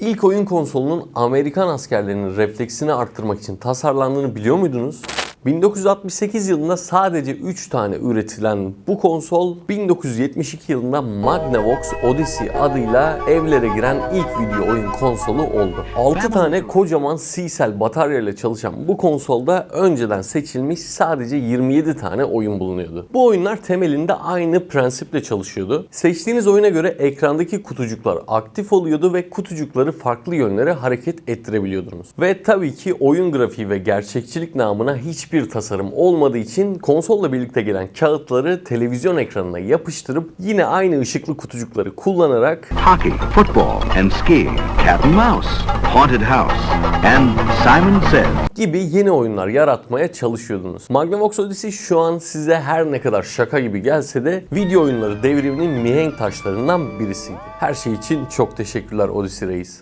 İlk oyun konsolunun Amerikan askerlerinin refleksini arttırmak için tasarlandığını biliyor muydunuz? 1968 yılında sadece 3 tane üretilen bu konsol 1972 yılında Magnavox Odyssey adıyla evlere giren ilk video oyun konsolu oldu. 6 tane kocaman C-Cell bataryayla çalışan bu konsolda önceden seçilmiş sadece 27 tane oyun bulunuyordu. Bu oyunlar temelinde aynı prensiple çalışıyordu. Seçtiğiniz oyuna göre ekrandaki kutucuklar aktif oluyordu ve kutucukları farklı yönlere hareket ettirebiliyordunuz. Ve tabii ki oyun grafiği ve gerçekçilik namına hiçbir tasarım olmadığı için konsolla birlikte gelen kağıtları televizyon ekranına yapıştırıp yine aynı ışıklı kutucukları kullanarak hockey, football, and skiing, cat and mouse, haunted house, and Simon Says. gibi yeni oyunlar yaratmaya çalışıyordunuz. Magnavox Odyssey şu an size her ne kadar şaka gibi gelse de video oyunları devriminin mihenk taşlarından birisiydi. Her şey için çok teşekkürler Odyssey Reis.